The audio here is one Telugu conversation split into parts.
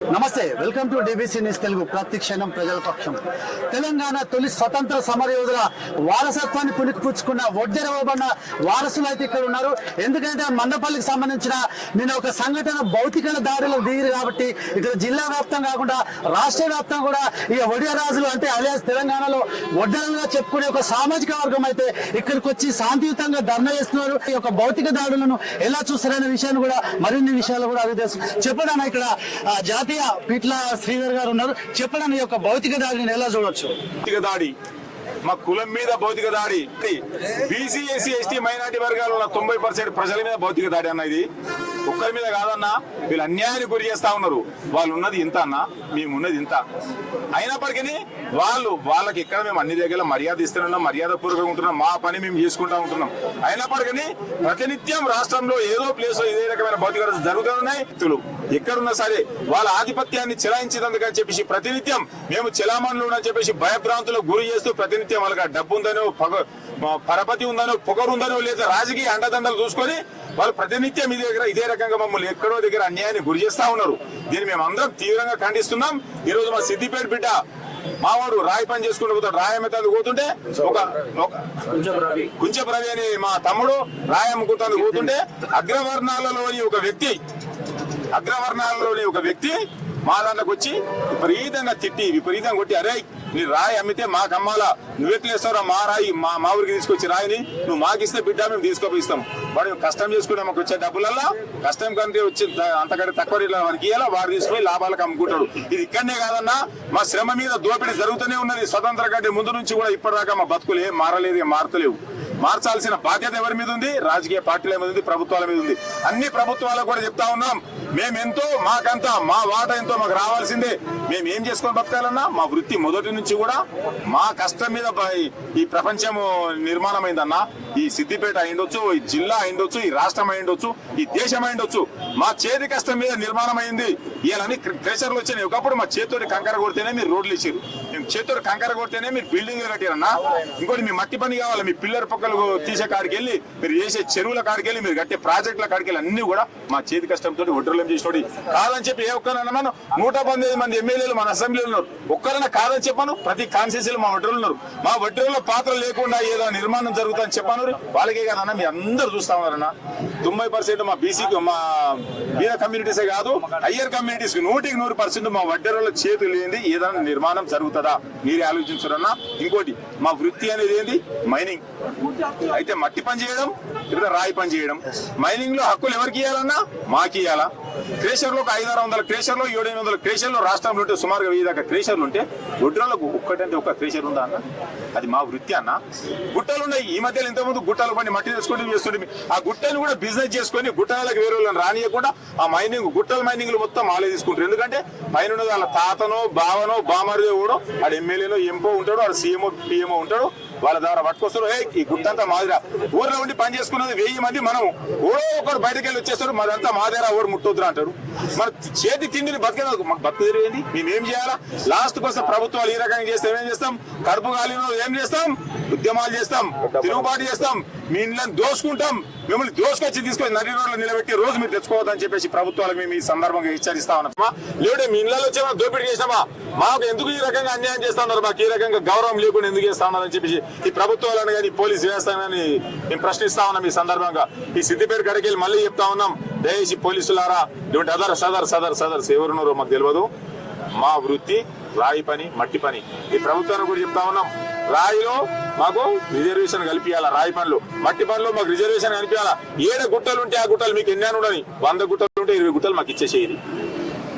నమస్తే welcome to BBC news Telugu. ప్రతి క్షణం ప్రజల పక్షం. తెలంగాణ తొలి స్వతంత్ర సమర యోధుల వారసత్వాన్ని పుణికిపుచ్చుకున్న ఒడ్డెరవబడిన వారసులు అయితే ఇక్కడ ఉన్నారు. ఎందుకంటే మండపల్లికి సంబంధించిన నేను ఒక సంఘటన భౌతిక దారిలో దిగిరు కాబట్టి ఇక్కడ జిల్లా వ్యాప్తం కాకుండా రాష్ట్ర వ్యాప్తం కూడా ఈ ఒడియరాజులు అంటే అలియాస్ తెలంగాణలో ఒడ్డరలుగా చెప్పుకునే ఒక సామాజిక వర్గం అయితే ఇక్కడికి వచ్చి శాంతియుతంగా ధర్నా చేస్తున్నారు. ఈ యొక్క భౌతిక దాడులను ఎలా చూస్తారనే విషయాన్ని కూడా మరిన్ని విషయాలు కూడా అవి తెలుసు. చెప్పడం ఇక్కడ ఆ, జాతీయ పీట్ల శ్రీధర్ గారు ఉన్నారు. చెప్పడం ఈ యొక్క భౌతిక దాడిని ఎలా చూడొచ్చు? భౌతిక దాడి. మా కులం మీద భౌతిక దాడి. బీసీ ఎస్సీ ఎస్టీ మైనార్టీ వర్గాలు ఉన్న తొంభై పర్సెంట్ ప్రజల మీద భౌతిక దాడి అన్నది ఒక్కరి మీద కాదన్నా వీళ్ళు అన్యాయానికి గురి చేస్తా ఉన్నారు. వాళ్ళు ఉన్నది ఇంత అన్నా మేము ఉన్నది ఇంత. అయినప్పటికీ వాళ్ళు వాళ్ళకి ఇక్కడ మేము అన్ని దగ్గర మర్యాద ఇస్తున్నాం మర్యాద పూర్వకంగా ఉంటున్నాం మా పని మేము చేసుకుంటా ఉంటున్నాం. అయినప్పటికీ ప్రతినిత్యం రాష్ట్రంలో ఏదో ప్లేస్లో ఇదే రకమైన భౌతిక జరుగుతున్నాయి వ్యక్తులు ఎక్కడున్నా సరే వాళ్ళ ఆధిపత్యాన్ని చెలాయించినందుకని చెప్పేసి ప్రతినిత్యం మేము చెలామణులు అని చెప్పేసి భయభ్రాంతులకు గురి చేస్తూ ప్రతినిత్యం వాళ్ళకి డబ్బు ఉందనో పగ పరపతి ఉందనో పొగరు ఉందనో లేదా రాజకీయ అండదండలు చూసుకొని వాళ్ళు ప్రతినిత్యం ఇదే దగ్గర ఇదే రకంగా మమ్మల్ని ఎక్కడో దగ్గర అన్యాయాన్ని గురి చేస్తా ఉన్నారు. దీన్ని మేము అందరం తీవ్రంగా ఖండిస్తున్నాం. ఈ రోజు మా సిద్దిపేట బిడ్డ మావాడు రాయి పని చేసుకుంటూ పోతాడు. రాయి అమ్మేతానికి పోతుంటే ఒక ఒక- కుంచెపు రవి. అని మా తమ్ముడు రాయి అమ్ముకుంటానికి పోతుంటే అగ్రవర్ణాలలోని ఒక వ్యక్తి అగ్రవర్ణాలలోని ఒక వ్యక్తి మా దాంట్లోకి వచ్చి విపరీతంగా తిట్టి విపరీతంగా కొట్టి అరే నీ రాయి అమ్మితే మాకు అమ్మాలా నువ్వెట్లేస్తావురా మా రాయి మా మా ఊరికి తీసుకొచ్చి రాయిని నువ్వు మాకిస్తే బిడ్డ మేము తీసుకొపిస్తాం వాడు కష్టం చేసుకుంటే మాకు వచ్చే డబ్బులల్లా కష్టం కంటే వచ్చి అంతకంటే తక్కువ రేట్ల వారికి ఇవ్వాలా వాడు తీసుకుని లాభాలకు అమ్ముకుంటాడు. ఇది ఇక్కడనే కాదన్నా మా శ్రమ మీద దోపిడీ జరుగుతూనే ఉన్నది. స్వతంత్ర కంటే ముందు నుంచి కూడా ఇప్పటిదాకా మా బతుకులు ఏం మారలేదు మారతలేవు. మార్చాల్సిన బాధ్యత ఎవరి మీద ఉంది? రాజకీయ పార్టీల మీద ఉంది ప్రభుత్వాల మీద ఉంది. అన్ని ప్రభుత్వాలకు కూడా చెప్తా ఉన్నాం మేమెంతో మాకంతా మా వాట ఎంతో మాకు రావాల్సిందే. మేము ఏం చేసుకొని బతకాలన్నా మా వృత్తి మొదటి నుంచి కూడా మా కష్టం మీద ఈ ప్రపంచం నిర్మాణం అయిందన్నా ఈ సిద్దిపేట అయిండొచ్చు ఈ జిల్లా అయిండొచ్చు ఈ రాష్ట్రం అయిండొచ్చు ఈ దేశం అయిండొచ్చు మా చేతి కష్టం మీద నిర్మాణం అయింది ఇలాని క్రెషర్లు వచ్చినాయి ఒకప్పుడు మా చేతితోటి కంకర కొడితేనే మీరు రోడ్లు ఇచ్చారు. మేము చేతితో కంకర కొడితేనే మీరు బిల్డింగ్లు కట్టారన్నా ఇంకోటి మీ మట్టి పని కావాలి. మీ పిల్లర్ పక్కలు తీసే కాడికి వెళ్ళి మీరు చేసే చెరువుల కాడికి వెళ్ళి మీరు కట్టే ప్రాజెక్టుల కాడికి వెళ్ళి అన్ని కూడా మా చేతి కష్టంతో ఒడ్రలు చేసినోడి. కాదని చెప్పి ఏ ఒక్కరన్నా నూట పంతొమ్మిది మంది ఎమ్మెల్యేలు మన అసెంబ్లీలో ఉన్నారు. ఒక్కరైనా కాదని చెప్పాను? ప్రతి కాన్స్టిట్యూన్సీలో మా వడ్డీలు ఉన్నారు. మా వడ్డీలో పాత్ర లేకుండా ఏదో నిర్మాణం జరుగుతుందని చెప్పాను వాళ్ళకే కాదన్నా మీ అందరూ చూస్తా ఉన్నారన్నా తొంభై పర్సెంట్ మా బీసీకి మా బీద కమ్యూనిటీసే కాదు హయ్యర్ కమ్యూనిటీస్ నూటికి నూరు పర్సెంట్ మా వడ్డీల చేతులు ఏంది ఏదైనా నిర్మాణం జరుగుతుందా? మీరే ఆలోచించారన్నా ఇంకోటి మా వృత్తి అనేది ఏంది? మైనింగ్. అయితే మట్టి పని చేయడం లేదా రాయి పని చేయడం. మైనింగ్లో హక్కులు ఎవరికి ఇవ్వాలన్నా మాకు ఇవ్వాలా క్రేషర్లో ఒక ఐదారు వందల క్రేషర్లో ఏడు ఎనిమిది వందల క్రేషర్లో రాష్ట్రంలో ఉంటే సుమారుగా వెయ్యి దాకా క్రేషర్లు ఉంటే గుడ్రాలకు ఒక్కటంటే ఒక్క క్రేషర్ ఉందా అన్న? అది మా వృత్తి అన్న. గుట్టలు ఉన్నాయి. ఈ మధ్యలో ఇంతకుముందు గుట్టలు పని మట్టి తెచ్చుకొని చేస్తుంటే ఆ గుట్టను కూడా బిజినెస్ చేసుకొని గుట్టలకు వేరే వాళ్ళని రానియకుండా ఆ మైనింగ్ గుట్టల మైనింగ్ మొత్తం ఆలే తీసుకుంటారు. ఎందుకంటే పైన ఉన్నది వాళ్ళ తాతనో బావనో బామరిదో కూడా ఆడు ఎమ్మెల్యేనో ఎంపో ఉంటాడు ఆడు సీఎంఓ పిఎంఓ ఉంటాడు. వాళ్ళ ద్వారా పట్టుకొస్తారు. ఈ గుట్టంతా మాదిరా. ఊర్లో ఉండి పని చేసుకున్నది వెయ్యి మంది మనం. ఓడో ఒకడు బయటకు వెళ్ళి వచ్చేస్తారు మాదంతా మాదేరా ఓడి ముట్టొద్దురా అంటారు మన చేతి తిండిని బతికే మాకు బతుకు ఏంది చేయాలా? లాస్ట్ కోసం ప్రభుత్వాలు ఈ రకంగా చేస్తే ఏం చేస్తాం? కడుపు కాలిన ఏం చేస్తాం? ఉద్యమాలు చేస్తాం. తిరుగుబాటు చేస్తాం. మీ ఇళ్ళని దోసుకుంటాం. మిమ్మల్ని దోసుకొచ్చి తీసుకొని నది రోడ్లు నిలబెట్టి రోజు మీరు తెచ్చుకోవద్దని చెప్పేసి ప్రభుత్వాలకు మేము ఈ సందర్భంగా హెచ్చరిస్తా ఉన్నామా లేదంటే మీ ఇళ్ళలో వచ్చి దోపిడీ చేసినామా? మాకు ఎందుకు ఈ రకంగా అన్యాయం చేస్తా ఉన్నారు మాకు ఈ రకంగా గౌరవం లేకుండా ఎందుకు చేస్తా ఉన్నారని చెప్పేసి ఈ ప్రభుత్వాలను కానీ పోలీస్ వ్యవస్థని మేము ప్రశ్నిస్తా ఉన్నాం ఈ సందర్భంగా. ఈ సిద్దిపేట కడకెళ్ళి మళ్ళీ చెప్తా ఉన్నాం. దయచేసి పోలీసులారా ఇటువంటి అదర్ సదర్ సదర్ సదర్స్ ఎవరున్నారో మాకు తెలియదు. మా వృత్తి రాయి పని మట్టి పని. ఈ ప్రభుత్వాన్ని కూడా చెప్తా ఉన్నాం. రాయిలో మాకు రిజర్వేషన్ కల్పించాలా రాయి పనులు మట్టి పనులు మాకు రిజర్వేషన్ కల్పించాలా ఏడ గుట్టలు ఉంటే ఆ గుట్టలు మీకు ఎన్ని ఉండని? వంద గుట్టలు ఉంటే ఇరవై గుట్టలు మాకు ఇచ్చేసేది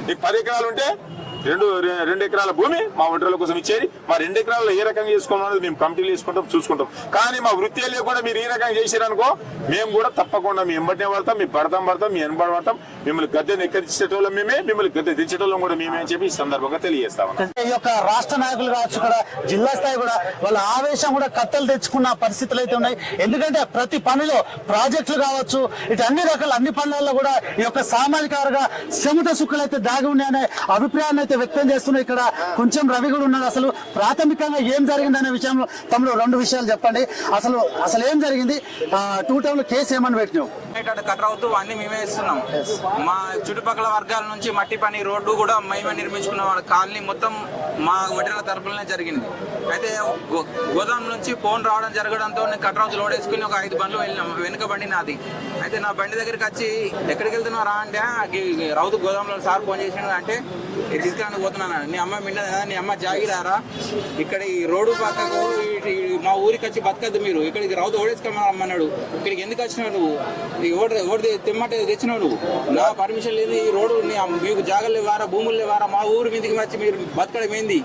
నీకు పది ఎకరాలు ఉంటే రెండు రెండు ఎకరాల భూమి మా ఒంటరిల కోసం ఇచ్చేది. మా రెండు ఎకరాల్లో ఏ రకంగా చేసుకోవాలన్నది మేము కమిటీలు చేసుకుంటాం చూసుకుంటాం. కానీ మా వృత్తి లేకుండా మీరు ఈ రకంగా చేసారనుకో మేము కూడా తప్పకుండా మీ ఎంబటినే పడతాం మీ పడతాం పడతాం మీ వెనబడి పడతాం మిమ్మల్ని గద్దె ఎక్కడించేటోళ్ళం మేమే మిమ్మల్ని గద్దె దించేటోళ్ళం కూడా మేమే అని చెప్పి ఈ సందర్భంగా తెలియజేస్తాం ఈ యొక్క రాష్ట్ర నాయకులు కావచ్చు కూడా జిల్లా స్థాయి కూడా వాళ్ళ ఆవేశం కూడా కత్తలు తెచ్చుకున్న పరిస్థితులు అయితే ఉన్నాయి. ఎందుకంటే ప్రతి పనిలో ప్రాజెక్టులు కావచ్చు ఇటు అన్ని రకాల అన్ని పనులలో కూడా ఈ యొక్క సామాజిక వర్గ శ్రమత సుఖాలు అయితే దాగి ఉన్నాయనే అభిప్రాయాన్ని అయితే వ్యక్తం చేస్తున్నారు ఇక్కడ కొంచెం రవి కూడా ఉన్నారు అసలు ప్రాథమికంగా ఏం జరిగిందనే విషయంలో తమలో రెండు విషయాలు చెప్పండి. అసలు అసలు ఏం జరిగింది? టూ టౌన్లో కేసు ఏమని పెట్టినావు? ఇక్కడ కట్ అవుతూ అన్ని మేమే ఇస్తున్నాం మా చుట్టుపక్కల వర్గాల నుంచి మట్టి పని రోడ్డు కూడా మేమే నిర్మించుకున్న వాళ్ళ కాలనీ మొత్తం మా వడ్డీల తరపులనే జరిగింది. అయితే గోదాం నుంచి ఫోన్ రావడం జరగడంతో నేను కట్ అవుతూ లోడ్ వేసుకుని ఒక ఐదు బండ్లు వెళ్ళినాం. వెనుక బండి నాది. అయితే నా బండి దగ్గరికి వచ్చి ఎక్కడికి వెళ్తున్నావు రా అంటే "గి- గి రౌతు గోదాంలో సార్ ఫోన్ చేసిండు. అంటే "ఇది పోతున్నాను? నీ అమ్మ మిన్నదా నీ అమ్మ జాగిరారా? ఇక్కడ ఈ రోడ్డు పక్కకు మా ఊరికి వచ్చి బతకద్దు మీరు. ఇక్కడికి రౌతు ఓడేసుకోమన్నాడు ఇక్కడికి ఎందుకు వచ్చినావు నువ్వు? ఈ ఓడి ఓడి తెమ్మంటే తెచ్చినావు నువ్వు? నా పర్మిషన్ లేదు ఈ రోడ్డు మీకు జాగలు లేవారా భూములు లేవారా? మా ఊరు మీదకి వచ్చి మీరు బతకడం ఏంది?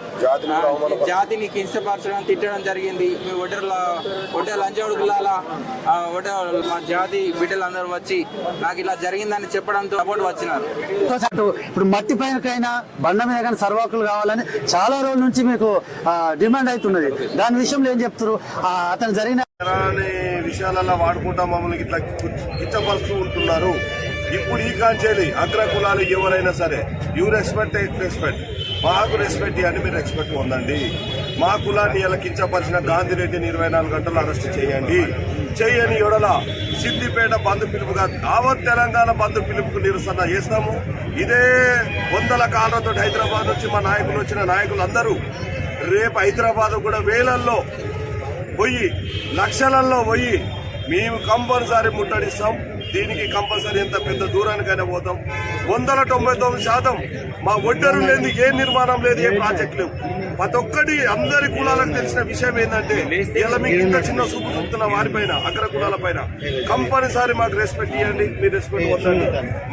జాతిని కించపరచడం తిట్టడం జరిగింది. మీ ఒడ్డర్ల ఒడ్డర్ లంచడుగులాల ఒడ్డర్ మా జాతి బిడ్డలందరూ వచ్చి నాకు ఇలా జరిగిందని చెప్పడంతో సపోర్ట్ వచ్చినారు. ఇప్పుడు మట్టి పైనకైనా బండ మీద కానీ సర్వాకులు కావాలని చాలా రోజుల నుంచి మీకు డిమాండ్ అవుతున్నది. దాని విషయంలో ఏం చెప్తారు ఆ, అతను జరిగిన అనే విషయాలలో వాడుకుంటా మమ్మల్ని ఇట్లా కిచ్చపరుస్తూ ఉంటున్నారు. ఇప్పుడు ఈ కాంచేలి అగ్ర కులాలు ఎవరైనా సరే యూ రెస్పెక్ట్ రెస్పెక్ట్ మాకు రెస్పెక్ట్ ఇవ్వండి మీరు రెస్పెక్ట్ పొందండి. మా కులాన్ని ఇలా కించపరిచిన గాంధీరెడ్డిని ఇరవై నాలుగు గంటలు అరెస్ట్ చేయండి. చేయని ఎడల సిద్దిపేట బంధు పిలుపుగా యావత్ తెలంగాణ బంధు పిలుపుకు నిరసన చేస్తాము. ఇదే వందల కాళ్ళతో హైదరాబాద్ నుంచి మా నాయకులు వచ్చిన నాయకులందరూ రేపు హైదరాబాద్ కూడా వేలల్లో పోయి లక్షలలో పోయి మేము కంపల్సరీ ముట్టడిస్తాం. దీనికి కంపల్సరీ ఎంత పెద్ద దూరానికైనా పోతాం. వందల తొంభై తొమ్మిది శాతం మా ఒడ్డరు లేని ఏ నిర్మాణం లేదు ఏ ప్రాజెక్ట్ లేవు. ప్రతి ఒక్కటి అందరి కులాలకు తెలిసిన విషయం ఏంటంటే ఇలా మీకు ఇంత చిన్న చూపు చూపుతున్న వారిపైన అగ్ర కులాల పైన కంపల్సరీ మాకు రెస్పెక్ట్ ఇవ్వండి మీరు రెస్పెక్ట్ పొందండి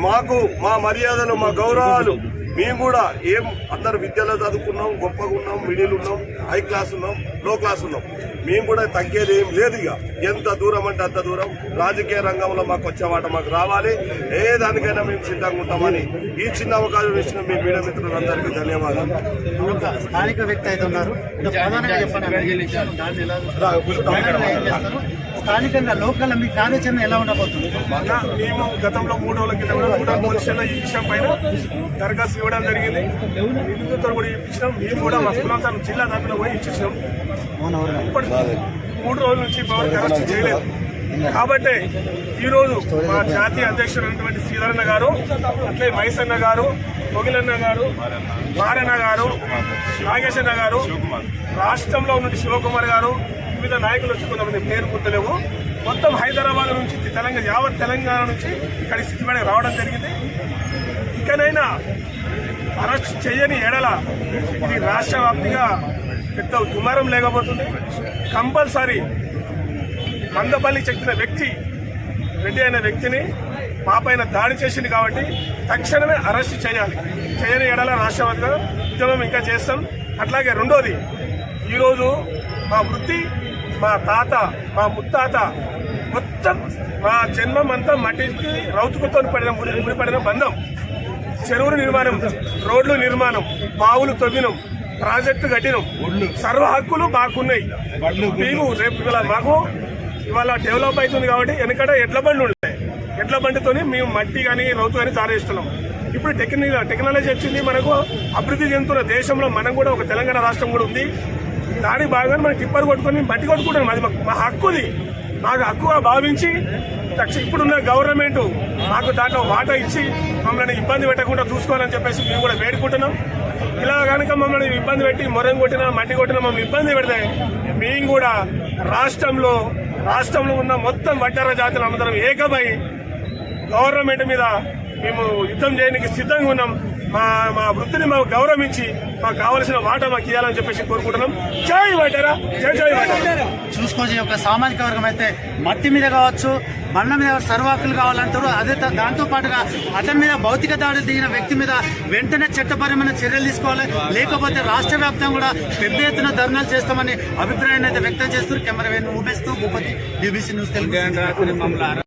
మాకు మా మర్యాదలు మా గౌరవాలు మేము కూడా ఏం అందరు విద్యలో చదువుకున్నాం గొప్పగా ఉన్నాం మిడిల్ ఉన్నాం హై క్లాస్ ఉన్నాం లో క్లాస్ ఉన్నాం. మేము కూడా తగ్గేది ఏం లేదు ఇక. ఎంత దూరం అంటే అంత దూరం రాజకీయ రంగంలో మాకు వచ్చే మాట మాకు రావాలి. ఏ దానికైనా మేము సిద్ధంగా ఉంటామని ఈ చిన్న అవకాశం ఇచ్చిన మీ మీడియా మిత్రులందరికీ ధన్యవాదాలు. స్థానిక వ్యక్తి అయితే ఉన్నారు. స్థానికంగా లోకల్ మీ కార్యాచరణ ఎలా ఉండబోతుంది? మేము గతంలో మూడు రోజుల కింద కూడా కూడా ఈ విషయం పైన దరఖాస్తు ఇవ్వడం జరిగింది. నిందితులతో కూడా ఇప్పించినాం. మేము కూడా మా కులం జిల్లా దాంట్లో పోయి ఇచ్చేసినాం. మూడు రోజుల నుంచి పవన్ అరెస్ట్ చేయలేదు. కాబట్టి ఈరోజు మా జాతీయ అధ్యక్షుడు అయినటువంటి శ్రీధరన్న గారు అట్లే మైసన్న గారు మొగిలన్న గారు మారన్న గారు నాగేశన్న గారు రాష్ట్రంలో ఉన్న శివకుమార్ గారు వివిధ నాయకులు వచ్చి కొంతమంది పేరు గుర్తులేవు. మొత్తం హైదరాబాద్ నుంచి తెలంగాణ యావత్ తెలంగాణ నుంచి ఇక్కడ సిద్ధిపడి రావడం జరిగింది. ఇకనైనా అరెస్ట్ చేయని ఎడల ఇది రాష్ట్ర వ్యాప్తిగా పెద్ద దుమారం లేకపోతుంది. కంపల్సరీ మందపల్లి చెప్పిన వ్యక్తి రెడ్డి అయిన వ్యక్తిని మాపైన దాడి చేసింది కాబట్టి తక్షణమే అరెస్ట్ చేయాలి. చేయని ఎడల రాష్ట్ర వ్యాప్తంగా ఉద్యమం ఇంకా చేస్తాం. అట్లాగే రెండోది ఈరోజు మా వృత్తి మా తాత మా ముత్తాత మొత్తం మా జన్మం అంతా మట్టికి రౌతుకుతో పడిన ముడి- ముడిపడిన బంధం. చెరువులు నిర్మాణం రోడ్లు నిర్మాణం బావులు తవ్వినం ప్రాజెక్టు కట్టినం. సర్వ హక్కులు మాకున్నాయి. మేము రేపు మాకు ఇవాళ డెవలప్ అవుతుంది కాబట్టి వెనకట ఎడ్ల బండి ఉండే. ఎడ్ల బండితోని మేము మట్టి కానీ రౌతు కానీ తారేస్తున్నాం ఇప్పుడు టెక్ని టెక్నాలజీ వచ్చింది మనకు అభివృద్ధి చెందుతున్న దేశంలో మనం కూడా ఒక తెలంగాణ రాష్ట్రం కూడా ఉంది. దాని భాగంగా మనం టిప్పర్ కొట్టుకొని మట్టి కొట్టుకుంటాం. అది మాకు- మా హక్కుది. మాకు హక్కుగా భావించి తక్ష ఇప్పుడున్న గవర్నమెంట్ మాకు దాంట్లో వాటా ఇచ్చి మమ్మల్ని ఇబ్బంది పెట్టకుండా చూసుకోవాలని చెప్పేసి మేము కూడా వేడుకుంటున్నాం. ఇలా కనుక మమ్మల్ని ఇబ్బంది పెట్టి మొరం కొట్టినా మట్టి కొట్టినా మమ్మల్ని ఇబ్బంది పెడితే మేము కూడా రాష్ట్రంలో రాష్ట్రంలో ఉన్న మొత్తం వడ్డార జాతులు అందరం ఏకమై గవర్నమెంట్ మీద మేము యుద్ధం చేయడానికి సిద్ధంగా ఉన్నాం. మా మా వృత్తిని మాకు గౌరవించి మాకు కావలసిన వాటా మాకు ఇవ్వాలని చెప్పేసి కోరుకుంటున్నాం. జై వడ్డారా జై జై చూసుకోవచ్చు ఒక సామాజిక వర్గం అయితే మట్టి మీద కావచ్చు బండ మీద సర్వాకులు కావాలంటారు. అదే దాంతో పాటుగా అతని మీద భౌతిక దాడి దిగిన వ్యక్తి మీద వెంటనే చట్టపరమైన చర్యలు తీసుకోవాలి. లేకపోతే రాష్ట్ర వ్యాప్తంగా కూడా పెద్ద ఎత్తున ధర్నాలు చేస్తామని అభిప్రాయాన్ని అయితే వ్యక్తం చేస్తూ కెమెరా ఉమేస్తూ భూపతి బీబీసీ న్యూస్ తెలుగు.